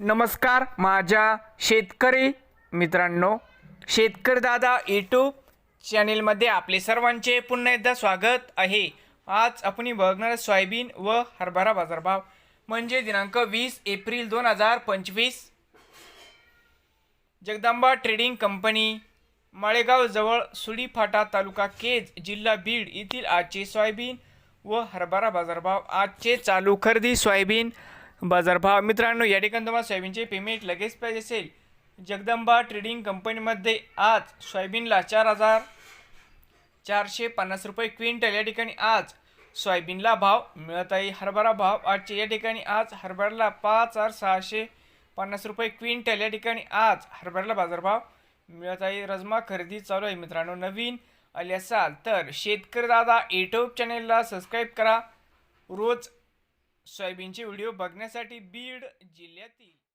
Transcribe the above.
नमस्कार माझ्या शेतकरी मित्रांनो शेतकरी दादा यूट्यूब चॅनेलमध्ये आपले सर्वांचे पुन्हा एकदा स्वागत आहे. आज आपण बघणार सोयाबीन व हरभरा बाजारभाव. म्हणजे दिनांक वीस एप्रिल दोन हजार पंचवीस. जगदंबा ट्रेडिंग कंपनी माळेगावजवळ सुडीफाटा तालुका केज जिल्हा बीड येथील आजचे सोयाबीन व हरभरा बाजारभाव. आजचे चालू खरेदी सोयाबीन बाजारभाव. मित्रांनो या ठिकाणी तुम्हाला सोयाबीनचे पेमेंट लगेच पाहिजे असेल. जगदंबा ट्रेडिंग कंपनीमध्ये आज सोयाबीनला चार हजार चारशे पन्नास रुपये क्विंटल. या ठिकाणी आज सोयाबीनला भाव मिळत आहे. हरभरा भाव आजचे या ठिकाणी आज हरभऱ्याला पाच हजार सहाशे पन्नास रुपये क्विंटल. या ठिकाणी आज हरभऱ्याला बाजारभाव मिळत आहे. रजमा खरेदी चालू आहे. मित्रांनो नवीन आले असाल तर शेतकरी दादा यूट्यूब चॅनेलला सबस्क्राईब करा. रोज सोयाबीनचे व्हिडिओ बघण्यासाठी बीड जिल्ह्यातील